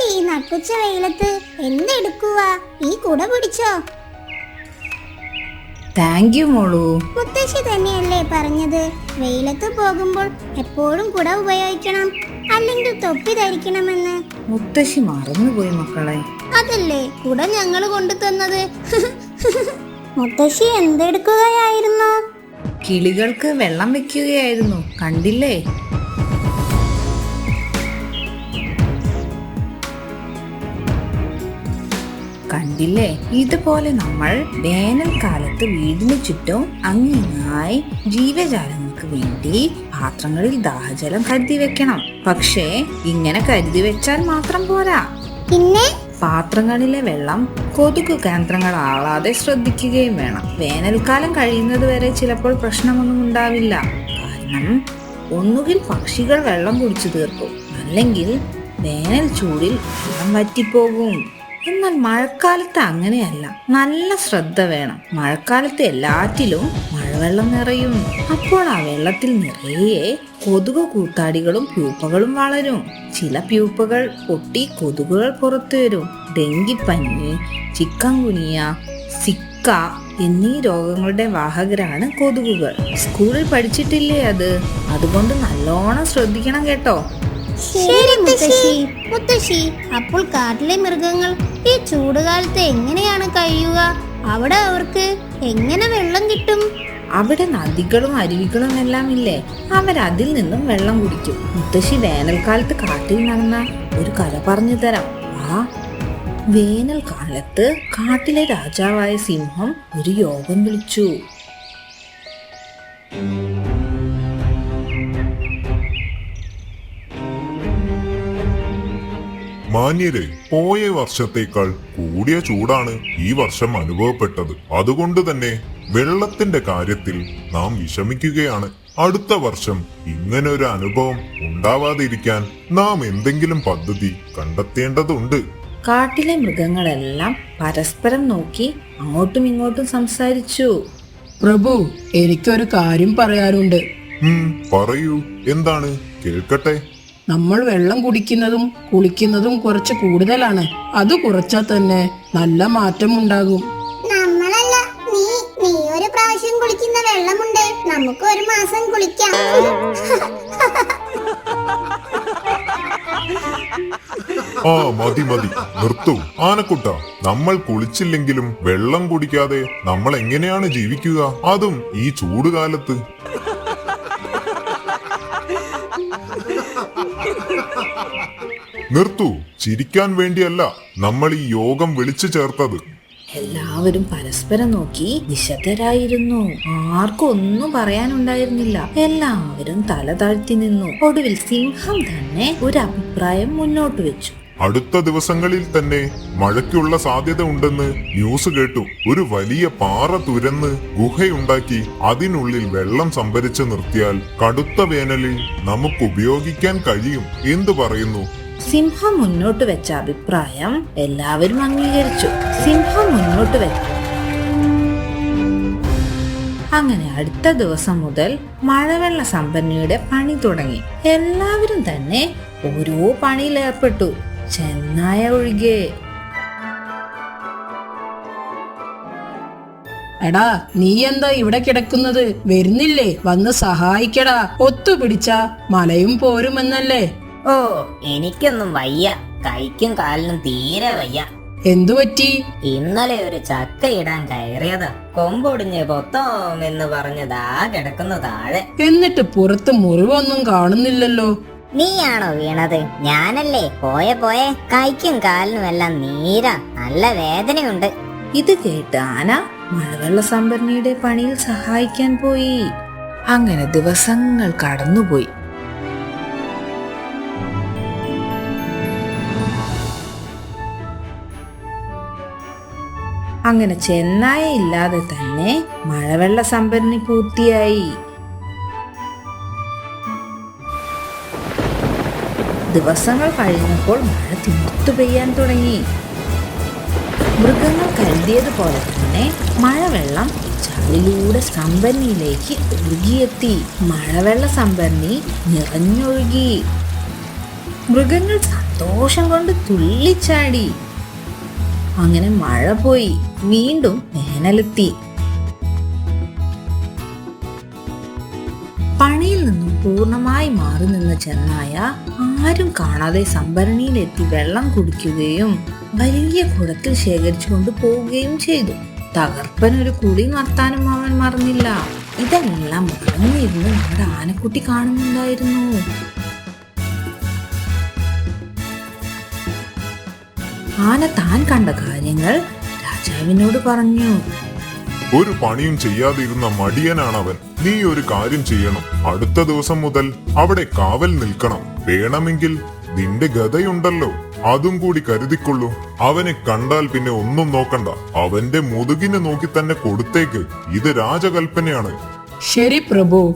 ഉറപ്പിച്ച വെയിലത്ത് എന്തെടുക്കുക ഈ കുട പിടിച്ചോ. താങ്ക് യു മോളു. മുത്തശ്ശി തന്നെയല്ലേ പറഞ്ഞത്? വെയിലത്ത് പോകുമ്പോൾ എപ്പോഴും കുട ഉപയോഗിക്കണം. അല്ലെങ്കിൽ തൊപ്പി ധരിക്കണമെന്ന്. മുത്തശ്ശി മറന്നുപോയി മക്കളെ. അതല്ലേ? കുട ഞങ്ങൾ കൊണ്ടു തന്നത്. മുത്തശ്ശി എന്തെടുക്കുകയായിരുന്നു? കിളികൾക്ക് വെള്ളം വെക്കുകയായിരുന്നു. കണ്ടില്ലേ? കണ്ടില്ലേ? ഇതുപോലെ നമ്മൾ വേനൽക്കാലത്ത് വീടിന് ചുറ്റും അങ്ങിങ്ങായി ജീവജാലങ്ങൾക്ക് വേണ്ടി പാത്രങ്ങളിൽ ദാഹജലം കരുതി വെക്കണം. പക്ഷേ ഇങ്ങനെ കരുതി വെച്ചാൽ മാത്രം പോരാ. പിന്നെ? പാത്രങ്ങളിലെ വെള്ളം കൊതുക് കേന്ദ്രങ്ങൾ ആളാതെ ശ്രദ്ധിക്കുകയും വേണം. വേനൽക്കാലം കഴിയുന്നത് വരെ ചിലപ്പോൾ പ്രശ്നമൊന്നും ഉണ്ടാവില്ല. കാരണം ഒന്നുകിൽ പക്ഷികൾ വെള്ളം കുടിച്ചു തീർക്കും. അല്ലെങ്കിൽ വേനൽ ചൂടിൽ വെള്ളം വറ്റിപ്പോകും. എന്നാൽ മഴക്കാലത്ത് അങ്ങനെയല്ല. നല്ല ശ്രദ്ധ വേണം. മഴക്കാലത്ത് എല്ലാറ്റിലും മഴവെള്ളം നിറയും. അപ്പോൾ ആ വെള്ളത്തിൽ നിറയെ കൊതുക് കൂത്താടികളും പ്യൂപ്പകളും വളരും. ചില പ്യൂപ്പകൾ പൊട്ടി കൊതുകുകൾ പുറത്തു വരും. ഡെങ്കിപ്പനി ചിക്കൻ കുനിയ സിക്ക എന്നീ രോഗങ്ങളുടെ വാഹകരാണ് കൊതുകുകൾ. സ്കൂളിൽ പഠിച്ചിട്ടില്ലേ അത്? അതുകൊണ്ട് നല്ലോണം ശ്രദ്ധിക്കണം കേട്ടോ. ശരി മുത്തശ്ശി. മുത്തശ്ശി അപ്പോൾ കാട്ടിലെ മൃഗങ്ങൾ ഈ ചൂടുകാലത്ത് എങ്ങനെയാണ് കഴിയുക? അവിടെ അവർക്ക് എങ്ങനെ വെള്ളം കിട്ടും? അവിടെ നദികളും അരുവികളും എല്ലാം ഇല്ലേ? അവരതിൽ നിന്നും വെള്ളം കുടിക്കും. മുത്തശ്ശി വേനൽക്കാലത്ത് കാട്ടിൽ നടന്ന ഒരു കഥ പറഞ്ഞു തരാം. ആ വേനൽക്കാലത്ത് കാട്ടിലെ രാജാവായ സിംഹം ഒരു യോഗം വിളിച്ചു. മാന്യരെ പോയ വർഷത്തേക്കാൾ കൂടിയ ചൂടാണ് ഈ വർഷം അനുഭവപ്പെട്ടത്. അതുകൊണ്ട് തന്നെ വെള്ളത്തിന്റെ കാര്യത്തിൽ നാം വിഷമിക്കുകയാണ്. അടുത്ത വർഷം ഇങ്ങനെ ഒരു അനുഭവം ഉണ്ടാവാതിരിക്കാൻ നാം എന്തെങ്കിലും പദ്ധതി കണ്ടെത്തേണ്ടതുണ്ട്. കാട്ടിലെ മൃഗങ്ങളെല്ലാം പരസ്പരം നോക്കി അങ്ങോട്ടും ഇങ്ങോട്ടും സംസാരിച്ചു. പ്രഭു എനിക്കൊരു കാര്യം പറയാനുണ്ട്. പറയൂ. എന്താണ്? കേൾക്കട്ടെ. നമ്മൾ വെള്ളം കുടിക്കുന്നതും കുളിക്കുന്നതും കുറച്ച് കൂടുതലാണ്. അത് കുറച്ചാൽ തന്നെ നല്ല മാറ്റം ഉണ്ടാകും. നമ്മളല്ല. നീ നീ ഒരു പ്രാവശ്യം കുളിക്കുന്ന വെള്ളമുണ്ട്. നമുക്ക് ഒരു മാസം കുളിക്കാം. ആ മതി മതി. നിർത്തൂ. ആനക്കുട്ട നമ്മൾ കുളിച്ചില്ലെങ്കിലും വെള്ളം കുടിക്കാതെ നമ്മൾ എങ്ങനെയാണ് ജീവിക്കുക? അതും ഈ ചൂടുകാലത്ത്. നിർത്തൂ. ചിരിക്കാൻ വേണ്ടിയല്ല നമ്മൾ ഈ യോഗം വിളിച്ചു ചേർത്തത്. എല്ലാവരും പരസ്പരം നോക്കി നിശബ്ദരായിരുന്നു. ആർക്കും ഒന്നും പറയാനുണ്ടായിരുന്നില്ല. എല്ലാവരും തല താഴ്ത്തി നിന്നു. ഒടുവിൽ സിംഹം തന്നെ ഒരു അഭിപ്രായം മുന്നോട്ട് വെച്ചു. അടുത്ത ദിവസങ്ങളിൽ തന്നെ മഴയ്ക്കുള്ള സാധ്യത ഉണ്ടെന്ന് ന്യൂസ് കേട്ടു. ഒരു വലിയ പാറ തുരന്ന് ഗുഹയുണ്ടാക്കി അതിനുള്ളിൽ വെള്ളം സംഭരിച്ചു നിർത്തിയാൽ കടുത്ത വേനലിൽ നമുക്ക് ഉപയോഗിക്കാൻ കഴിയും. എന്തു പറയുന്നു? സിംഹം മുന്നോട്ട് വെച്ച അഭിപ്രായം എല്ലാവരും അംഗീകരിച്ചു. സിംഹം മുന്നോട്ട് വെച്ച അങ്ങനെ അടുത്ത ദിവസം മുതൽ മഴവെള്ള സംഭരണിയുടെ പണി തുടങ്ങി. എല്ലാവരും തന്നെ ഓരോ പണിയിൽ ഏർപ്പെട്ടു. ചെന്നായ ഒഴികെ. എടാ നീ എന്താ ഇവിടെ കിടക്കുന്നത്? വരുന്നില്ലേ വന്ന് സഹായിക്കടാ. ഒത്തുപിടിച്ച മലയും പോരുമെന്നല്ലേ? ഓ എനിക്കൊന്നും വയ്യ. കൈക്കും കാലിനും തീരെ വയ്യ. എന്തു പറ്റി? ഇന്നലെ ഒരു ചക്ക ഇടാൻ കയറിയതാ. കൊമ്പൊടിഞ്ഞ് പൊത്തോം എന്ന് പറഞ്ഞതാ കിടക്കുന്നു താഴെ. എന്നിട്ട് പുറത്ത് മുറിവൊന്നും കാണുന്നില്ലല്ലോ. നീയാണോ വീണത്? ഞാനല്ലേ? പോയ പോയെ. കൈക്കും കാലിനും എല്ലാം നീര. നല്ല വേദനയുണ്ട്. ഇത് കേട്ട് ആന മഴവെള്ള സംഭരണിയുടെ പണിയിൽ സഹായിക്കാൻ പോയി. അങ്ങനെ ദിവസങ്ങൾ കടന്നുപോയി. അങ്ങനെ ചെന്നായ ഇല്ലാതെ തന്നെ മഴവെള്ള സംഭരണി പൂർത്തിയായി ദിവസങ്ങൾ കഴിഞ്ഞപ്പോൾ മഴ തിമിർത്തു പെയ്യാൻ തുടങ്ങി. മൃഗങ്ങൾ കരുതിയതുപോലെ തന്നെ മഴവെള്ളം ചാലിലൂടെ സംഭരണിയിലേക്ക് ഒഴുകിയെത്തി. മഴവെള്ള സംഭരണി നിറഞ്ഞൊഴുകി. മൃഗങ്ങൾ സന്തോഷം കൊണ്ട് തുള്ളിച്ചാടി. അങ്ങനെ മഴ പോയി. വീണ്ടും വേനലെത്തി. പണിയിൽ നിന്നും പൂർണമായി മാറി നിന്ന ചെന്നായ ആരും കാണാതെ സംഭരണിയിലെത്തി വെള്ളം കുടിക്കുകയും വലിയ കുടത്തിൽ ശേഖരിച്ചു കൊണ്ട് പോവുകയും ചെയ്തു. തകർപ്പൻ ഒരു കുളി നടത്താനും അവൻ മറന്നില്ല. ഇതെല്ലാം മറന്നിരുന്ന് നമ്മുടെ ആനക്കുട്ടി കാണുന്നുണ്ടായിരുന്നു. ആന താൻ കണ്ട കാര്യങ്ങൾ രാജാവിനോട് പറഞ്ഞു. ഒരു പണിയും ചെയ്യാതിരുന്ന അവൻ നീ ഒരു കാര്യം ചെയ്യണം. അടുത്ത ദിവസം മുതൽ അവിടെ കാവൽ നിൽക്കണം. വേണമെങ്കിൽ നിന്റെ ഗതയുണ്ടല്ലോ. അതും കൂടി കരുതിക്കൊള്ളൂ. അവനെ കണ്ടാൽ പിന്നെ ഒന്നും നോക്കണ്ട. അവന്റെ മുതുകിന് നോക്കി തന്നെ കൊടുത്തേക്ക്. ഇത് രാജകൽപ്പനയാണ്. ശരി പ്രഭു.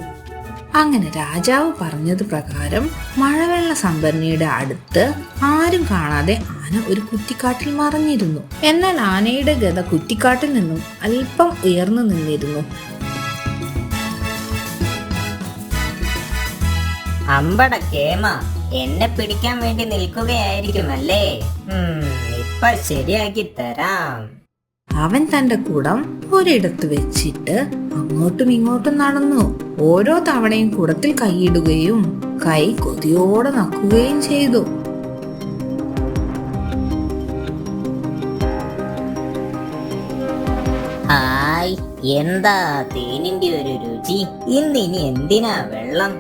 അങ്ങനെ രാജാവ് പറഞ്ഞത് പ്രകാരം മഴവെള്ള സംഭരണിയുടെ അടുത്ത് ആരും കാണാതെ ആന ഒരു കുറ്റിക്കാട്ടിൽ മറഞ്ഞിരുന്നു. എന്നാൽ ആനയുടെ ഗത കുറ്റിക്കാട്ടിൽ നിന്നും അല്പം ഉയർന്നു നിന്നിരുന്നു. അമ്പട കേമ എന്നെ പിടിക്കാൻ വേണ്ടി നിൽക്കുകയായിരിക്കും അല്ലേ ഇപ്പൊ ശരിയാക്കി തരാം. അവൻ തന്റെ കുടം ഒരിടത്ത് വെച്ചിട്ട് അങ്ങോട്ടും ഇങ്ങോട്ടും നടന്നു. ഓരോ തവണയും കുടത്തിൽ കൈയിടുകയും കൈ കൊതിയോടെ നക്കുകയും ചെയ്തു. ഹായ് എന്താ തേനിന്റെ ഒരു രുചി? ഇന്ന് ഇനി എന്തിനാ വെള്ളം?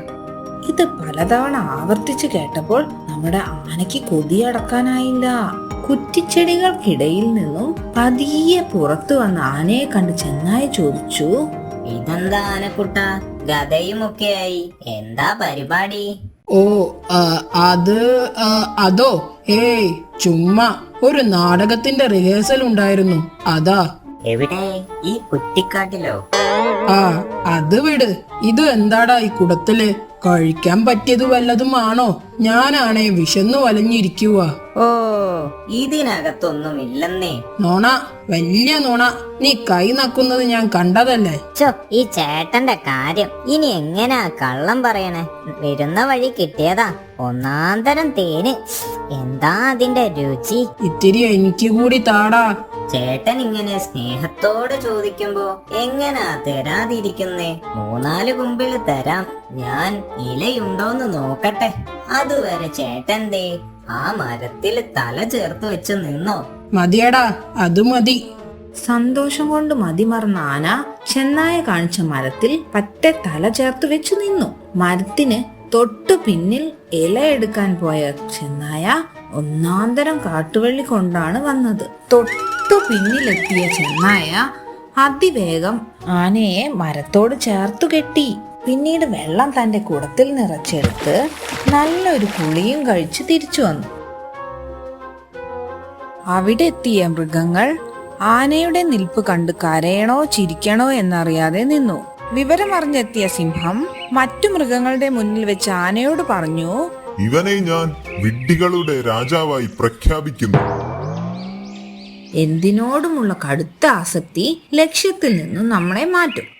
ഇത് പലതവണ ആവർത്തിച്ചു കേട്ടപ്പോൾ നമ്മുടെ ആനയ്ക്ക് കൊതിയടക്കാനായില്ല കുറ്റിച്ചെടികൾക്കിടയിൽ നിന്നും പതിയെ പുറത്തു വന്ന ആനയെ കണ്ട് ചെന്നായി ചോദിച്ചു ഇതെന്താ ആനക്കുട്ട? ഗതയുമൊക്കെയായി എന്താ പരിപാടി? ഓ അത് ആ, അതോ ഏയ് ചുമ്മാ. ഒരു നാടകത്തിന്റെ റിഹേഴ്സൽ ഉണ്ടായിരുന്നു. അതാ എവിടെ ഈ കുറ്റിക്കാട്ടിലോ? ആ അത് വിട്. ഇത് എന്താടാ ഈ കുടത്തിൽ? കഴിക്കാൻ പറ്റിയത് വല്ലതുമാണോ? ഞാനാണേ വിശന്നു വലഞ്ഞിരിക്കുക ഓ ഇതിനകത്തൊന്നും ഇല്ലെന്നേ നോണ വലിയ നോണ നീ കൈ നക്കുന്നത് ഞാൻ കണ്ടതല്ലേ? ചോ ഈ ചേട്ടന്റെ കാര്യം. ഇനി എങ്ങനാ കള്ളം പറയണേ? വരുന്ന വഴി കിട്ടിയതാ. ഒന്നാന്തരം തേന്. എന്താ അതിന്റെ രുചി? ഇത്തിരി എനിക്ക് കൂടി താടാ. ചേട്ടൻ ഇങ്ങനെ സ്നേഹത്തോടെ ചോദിക്കുമ്പോ എങ്ങനാ തരാതിരിക്കുന്നേ? മൂന്നാൽ കുമ്പിൾ തരാം. ഞാൻ ഇലയുണ്ടോന്ന് നോക്കട്ടെ. അതുവരെ ചേട്ടന്റെ ദേ ആ മരത്തിൽ തല ചേർത്ത് വെച്ച് നിന്നോ. മതിയടാ അത് മതി. സന്തോഷം കൊണ്ട് മതിമറന്ന ആന ചെന്നായ കാണിച്ച മരത്തിൽ പറ്റെ തല ചേർത്ത് വെച്ചു നിന്നു. മരത്തിന് തൊട്ടു പിന്നിൽ ഇല എടുക്കാൻ പോയ ചെന്നായ ഒന്നാന്തരം കാട്ടുവള്ളി കൊണ്ടാണ് വന്നത്. തൊട്ടു പിന്നിലെത്തിയ ചെന്നായ അതിവേഗം ആനയെ മരത്തോട് ചേർത്തു കെട്ടി. പിന്നീട് വെള്ളം തന്റെ കുടത്തിൽ നിറച്ചെടുത്ത് നല്ലൊരു കുളിയും കഴിച്ച് തിരിച്ചു വന്നു. അവിടെ എത്തിയ മൃഗങ്ങൾ ആനയുടെ നിൽപ്പ് കണ്ട് കരയണോ ചിരിക്കണോ എന്നറിയാതെ നിന്നു. വിവരമറിഞ്ഞെത്തിയ സിംഹം മറ്റു മൃഗങ്ങളുടെ മുന്നിൽ വെച്ച് ആനയോട് പറഞ്ഞു ഇവനെ ഞാൻ വിഡ്ഢികളുടെ രാജാവായി പ്രഖ്യാപിക്കുന്നു. എന്തിനോടുമുള്ള കടുത്ത ആസക്തി ലക്ഷ്യത്തിൽ നിന്നും നമ്മളെ മാറ്റും.